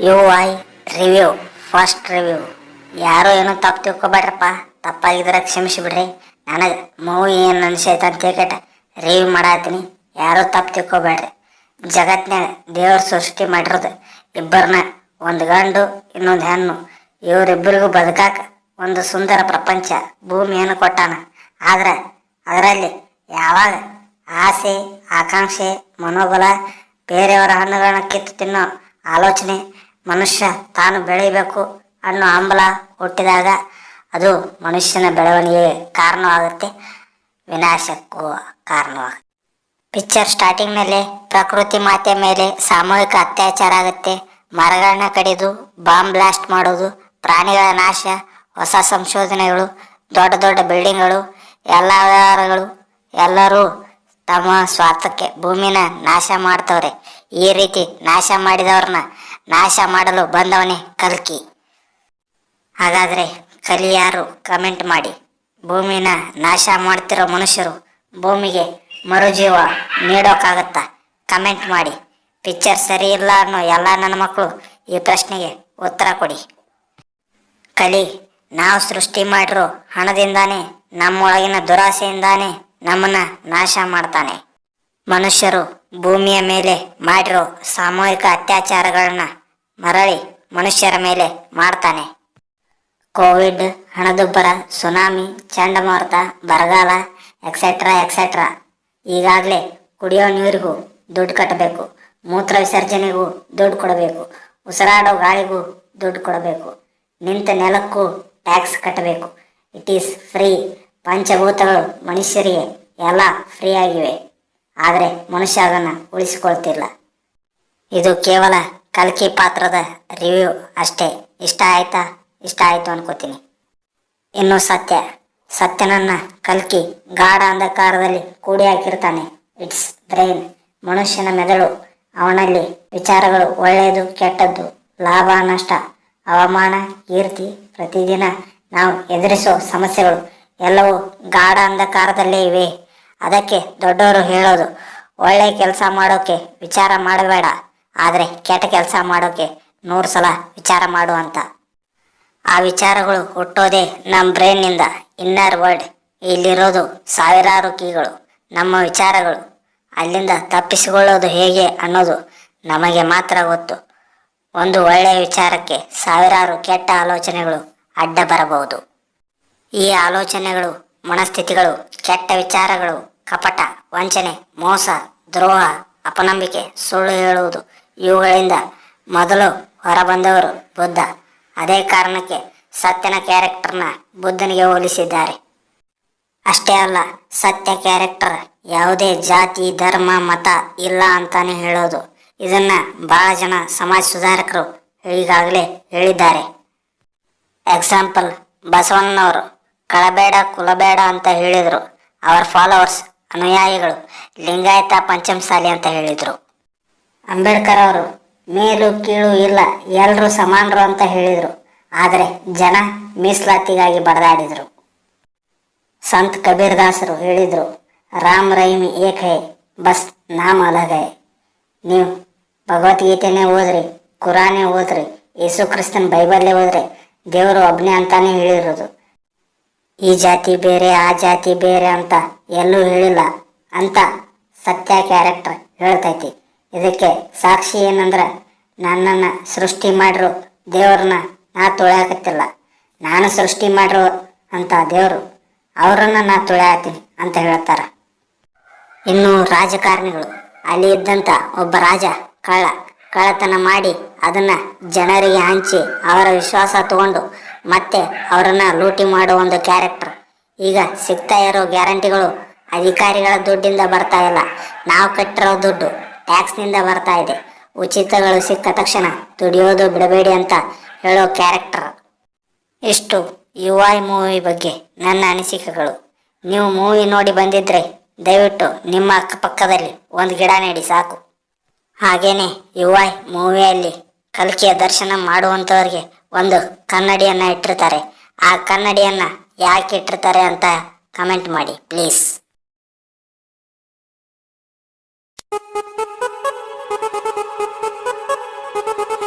You I review first review ಯಾರೋ ಏನೋ ತಪ್ಪು ತಿಳ್ಕೊಬೇಡ್ರಪ್ಪ. ತಪ್ಪಾಗಿದ್ರೆ ಕ್ಷಮಿಸಿಬಿಡ್ರಿ ನನಗೆ ಮೂವಿ ಏನು ಅನಿಸೈತೆ ಅಂತ ತಿಳ್ಕಟ ರಿವ್ಯೂ ಮಾಡತ್ತೀನಿ. ಯಾರೋ ತಪ್ಪು ತಿಳ್ಕೊಬೇಡ್ರಿ. ಜಗತ್ನ್ಯಾಗ ದೇವ್ರ ಸೃಷ್ಟಿ ಮಾಡಿರೋದು ಇಬ್ಬರನ್ನ ಒಂದು ಗಂಡು, ಇನ್ನೊಂದು ಹೆಣ್ಣು. ಇವರಿಬ್ಬರಿಗೂ ಬದುಕಾಕ ಒಂದು ಸುಂದರ ಪ್ರಪಂಚ ಭೂಮಿಯನ್ನು ಕೊಟ್ಟಾನ. ಆದರೆ ಅದರಲ್ಲಿ ಯಾವಾಗ ಆಸೆ, ಆಕಾಂಕ್ಷೆ, ಮನೋಬಲ ಬೇರೆಯವರ ಹಣ್ಣುಗಳನ್ನ ಕಿತ್ತು ತಿನ್ನೋ ಆಲೋಚನೆ. ಮನುಷ್ಯ ತಾನು ಬೆಳೆಯಬೇಕು ಅನ್ನೋ ಹಂಬಲ ಹುಟ್ಟಿದಾಗ ಅದು ಮನುಷ್ಯನ ಬೆಳವಣಿಗೆಗೆ ಕಾರಣವಾಗುತ್ತೆ. ವಿನಾಶಕ್ಕೂ ಕಾರಣವಾಗುತ್ತೆ ಪಿಕ್ಚರ್ ಸ್ಟಾರ್ಟಿಂಗ್ನಲ್ಲಿ ಪ್ರಕೃತಿ ಮಾತೆ ಮೇಲೆ ಸಾಮೂಹಿಕ ಅತ್ಯಾಚಾರ ಆಗುತ್ತೆ. ಮರಗಳನ್ನ ಕಡಿದು ಬಾಂಬ್ ಬ್ಲಾಸ್ಟ್ ಮಾಡೋದು, ಪ್ರಾಣಿಗಳ ನಾಶ, ಹೊಸ ಸಂಶೋಧನೆಗಳು, ದೊಡ್ಡ ದೊಡ್ಡ ಬಿಲ್ಡಿಂಗ್ಗಳು, ಎಲ್ಲ ವ್ಯವಹಾರಗಳು, ಎಲ್ಲರೂ ತಮ್ಮ ಸ್ವಾರ್ಥಕ್ಕೆ ಭೂಮಿನ ನಾಶ ಮಾಡ್ತವ್ರೆ. ಈ ರೀತಿ ನಾಶ ಮಾಡಿದವ್ರನ್ನ ನಾಶ ಮಾಡಲು ಬಂದವನೇ ಕಲ್ಕಿ. ಹಾಗಾದರೆ ಕಲಿಯಾರು ಕಮೆಂಟ್ ಮಾಡಿ. ಭೂಮಿನ ನಾಶ ಮಾಡ್ತಿರೋ ಮನುಷ್ಯರು ಭೂಮಿಗೆ ಮರುಜೀವ ನೀಡೋಕ್ಕಾಗತ್ತಾ ಕಮೆಂಟ್ ಮಾಡಿ. ಪಿಕ್ಚರ್ ಸರಿ ಇಲ್ಲ ಅನ್ನೋ ಎಲ್ಲ ನನ್ನ ಮಕ್ಕಳು ಈ ಪ್ರಶ್ನೆಗೆ ಉತ್ತರ ಕೊಡಿ. ಕಲಿ, ನಾವು ಸೃಷ್ಟಿ ಮಾಡಿರೋ ಹಣದಿಂದಾನೇ, ನಮ್ಮೊಳಗಿನ ದುರಾಸೆಯಿಂದಾನೇ ನಮ್ಮನ್ನ ನಾಶ ಮಾಡ್ತಾನೆ. ಮನುಷ್ಯರು ಭೂಮಿಯ ಮೇಲೆ ಮಾಡಿರೋ ಸಾಮೂಹಿಕ ಅತ್ಯಾಚಾರಗಳನ್ನ ಮರಳಿ ಮನುಷ್ಯರ ಮೇಲೆ ಮಾಡ್ತಾನೆ. ಕೋವಿಡ್, ಹಣದುಬ್ಬರ, ಸುನಾಮಿ, ಚಂಡಮಾರುತ, ಬರಗಾಲ ಎಕ್ಸೆಟ್ರಾ ಎಕ್ಸೆಟ್ರಾ ಈಗಾಗಲೇ ಕುಡಿಯೋ ನೀರಿಗೂ ದುಡ್ಡು ಕಟ್ಟಬೇಕು. ಮೂತ್ರ ವಿಸರ್ಜನೆಗೂ ದುಡ್ಡು ಕೊಡಬೇಕು. ಉಸಿರಾಡೋ ಗಾಳಿಗೂ ದುಡ್ಡು ಕೊಡಬೇಕು. ನಿಂತ ನೆಲಕ್ಕೂ ಟ್ಯಾಕ್ಸ್ ಕಟ್ಟಬೇಕು. ಇಟ್ ಈಸ್ ಫ್ರೀ ಪಂಚಭೂತಗಳು ಮನುಷ್ಯರಿಗೆ ಎಲ್ಲ ಫ್ರೀ ಆಗಿವೆ ಆದರೆ ಮನುಷ್ಯ ಅದನ್ನು ಉಳಿಸಿಕೊಳ್ತಿಲ್ಲ. ಇದು ಕೇವಲ ಕಲ್ಕಿ ಪಾತ್ರದ ರಿವ್ಯೂ ಅಷ್ಟೇ. ಇಷ್ಟ ಆಯ್ತಾ? ಇಷ್ಟ ಆಯ್ತು ಅನ್ಕೋತೀನಿ. ಇನ್ನು ಸತ್ಯ. ಸತ್ಯನನ್ನ ಕಲ್ಕಿ ಗಾಢ ಅಂಧಕಾರದಲ್ಲಿ ಕೂಡಿ ಹಾಕಿರ್ತಾನೆ. ಇಟ್ಸ್ ಬ್ರೈನ್ ಮನುಷ್ಯನ ಮೆದುಳು. ಅವನಲ್ಲಿ ವಿಚಾರಗಳು ಒಳ್ಳೆಯದು, ಕೆಟ್ಟದ್ದು, ಲಾಭ, ನಷ್ಟ, ಅವಮಾನ, ಕೀರ್ತಿ ಪ್ರತಿದಿನ ನಾವು ಎದುರಿಸೋ ಸಮಸ್ಯೆಗಳು ಎಲ್ಲವೂ ಗಾಢ ಅಂಧಕಾರದಲ್ಲೇ ಇವೆ. ಅದಕ್ಕೆ ದೊಡ್ಡವರು ಹೇಳೋದು, ಒಳ್ಳೆ ಕೆಲಸ ಮಾಡೋಕೆ ವಿಚಾರ ಮಾಡಬೇಡ, ಆದರೆ ಕೆಟ್ಟ ಕೆಲಸ ಮಾಡೋಕೆ ನೂರು ಸಲ ವಿಚಾರ ಮಾಡು ಅಂತ. ಆ ವಿಚಾರಗಳು ಹುಟ್ಟೋದೇ ನಮ್ಮ ಬ್ರೈನ್ನಿಂದ ಇನ್ನರ್ ವರ್ಡ್ ಇಲ್ಲಿರೋದು ಸಾವಿರಾರು ಕೀಗಳು, ನಮ್ಮ ವಿಚಾರಗಳು. ಅಲ್ಲಿಂದ ತಪ್ಪಿಸಿಕೊಳ್ಳೋದು ಹೇಗೆ ಅನ್ನೋದು ನಮಗೆ ಮಾತ್ರ ಗೊತ್ತು. ಒಂದು ಒಳ್ಳೆಯ ವಿಚಾರಕ್ಕೆ ಸಾವಿರಾರು ಕೆಟ್ಟ ಆಲೋಚನೆಗಳು ಅಡ್ಡ ಬರಬಹುದು. ಈ ಆಲೋಚನೆಗಳು, ಮನಸ್ಥಿತಿಗಳು, ಕೆಟ್ಟ ವಿಚಾರಗಳು, ಕಪಟ, ವಂಚನೆ, ಮೋಸ, ದ್ರೋಹ, ಅಪನಂಬಿಕೆ, ಸುಳ್ಳು ಹೇಳುವುದು, ಇವುಗಳಿಂದ ಮೊದಲು ಹೊರಬಂದವರು ಬುದ್ಧ. ಅದೇ ಕಾರಣಕ್ಕೆ ಸತ್ಯನ ಕ್ಯಾರೆಕ್ಟರ್ನ ಬುದ್ಧನಿಗೆ ಹೋಲಿಸಿದ್ದಾರೆ. ಅಷ್ಟೇ ಅಲ್ಲ, ಸತ್ಯ ಕ್ಯಾರೆಕ್ಟರ್ ಯಾವುದೇ ಜಾತಿ, ಧರ್ಮ, ಮತ ಇಲ್ಲ ಅಂತಾನೆ ಹೇಳೋದು. ಇದನ್ನ ಬಹಳ ಜನ ಸಮಾಜ ಸುಧಾರಕರು ಈಗಾಗಲೇ ಹೇಳಿದ್ದಾರೆ. ಎಕ್ಸಾಂಪಲ್ ಬಸವಣ್ಣನವರು. ಕಳಬೇಡ, ಕುಲಬೇಡ ಅಂತ ಹೇಳಿದರು. ಅವರ ಫಾಲೋವರ್ಸ್ ಅನುಯಾಯಿಗಳು, ಲಿಂಗಾಯತ ಪಂಚಮಸಾಲಿ ಅಂತ ಹೇಳಿದರು. ಅಂಬೇಡ್ಕರ್ ಅವರು, ಮೇಲು, ಕೀಳು ಇಲ್ಲ ಎಲ್ಲರೂ ಸಮಾನರು ಅಂತ ಹೇಳಿದರು. ಆದರೆ ಜನ ಮೀಸಲಾತಿಗಾಗಿ ಬಡದಾಡಿದರು. ಸಂತ್ ಕಬೀರ್ ದಾಸರು ಹೇಳಿದರು, ರಾಮ್ ರೈಮಿ ಏಕ್ ಹೈ ಬಸ್ ನಾಮ ಅಲಗ್. ಹೈ ನೀವು ಭಗವದ್ಗೀತೆನೇ ಓದ್ರಿ, ಕುರಾನೇ ಓದ್ರಿ, ಯೇಸು ಕ್ರಿಸ್ತನ್ ಬೈಬಲ್ಲೇ ಓದ್ರಿ, ದೇವರು ಒಬ್ಬನೇ ಅಂತಾನೆ ಹೇಳಿರೋದು. ಈ ಜಾತಿ ಬೇರೆ, ಆ ಜಾತಿ ಬೇರೆ ಅಂತ ಎಲ್ಲೂ ಹೇಳಿಲ್ಲ ಅಂತ ಸತ್ಯ ಕ್ಯಾರೆಕ್ಟರ್ ಹೇಳ್ತೈತಿ. ಇದಕ್ಕೆ ಸಾಕ್ಷಿ ಏನಂದ್ರೆ ನನ್ನನ್ನು ಸೃಷ್ಟಿ ಮಾಡಿರೋ ದೇವ್ರನ್ನ ನಾ ತೊಳೆಯಾಕತ್ತಿಲ್ಲ. ನಾನು ಸೃಷ್ಟಿ ಮಾಡಿರೋ ಅಂತ ದೇವರು ಅವರನ್ನು ನಾ ತುಳ್ಯಾತೀನಿ ಅಂತ ಹೇಳ್ತಾರೆ. ಇನ್ನು ರಾಜಕಾರಣಿಗಳು, ಅಲ್ಲಿ ಇದ್ದಂಥ ಒಬ್ಬ ರಾಜ ಕಳ್ಳ, ಕಳ್ಳತನ ಮಾಡಿ ಅದನ್ನು ಜನರಿಗೆ ಹಂಚಿ ಅವರ ವಿಶ್ವಾಸ ತಗೊಂಡು ಮತ್ತೆ ಅವರನ್ನ ಲೂಟಿ ಮಾಡೋ ಒಂದು ಕ್ಯಾರೆಕ್ಟರ್ ಈಗ ಸಿಗ್ತಾ ಇರೋ ಗ್ಯಾರಂಟಿಗಳು ಅಧಿಕಾರಿಗಳ ದುಡ್ಡಿಂದ ಬರ್ತಾ ಇಲ್ಲ. ನಾವು ಕಟ್ಟಿರೋ ದುಡ್ಡು ಟ್ಯಾಕ್ಸ್ನಿಂದ ಬರ್ತಾ ಇದೆ. ಉಚಿತಗಳು ಸಿಕ್ಕ ತಕ್ಷಣ ದುಡಿಯೋದು ಬಿಡಬೇಡಿ ಅಂತ ಹೇಳೋ ಕ್ಯಾರೆಕ್ಟರ್ ಇಷ್ಟು ಯು ಐ ಮೂವಿ ಬಗ್ಗೆ ನನ್ನ ಅನಿಸಿಕೆಗಳು. ನೀವು ಮೂವಿ ನೋಡಿ ಬಂದಿದ್ರೆ ದಯವಿಟ್ಟು ನಿಮ್ಮ ಅಕ್ಕಪಕ್ಕದಲ್ಲಿ ಒಂದು ಗಿಡ ನೆಡಿ ಸಾಕು. ಹಾಗೇನೆ ಯು ಐ ಮೂವಿಯಲ್ಲಿ ಕಲ್ಕಿಯ ದರ್ಶನ ಮಾಡುವಂಥವ್ರಿಗೆ ಒಂದು ಕನ್ನಡಿಯನ್ನು ಇಟ್ಟಿರ್ತಾರೆ. ಆ ಕನ್ನಡಿಯನ್ನು ಯಾಕೆ ಇಟ್ಟಿರ್ತಾರೆ ಅಂತ ಕಮೆಂಟ್ ಮಾಡಿ ಪ್ಲೀಸ್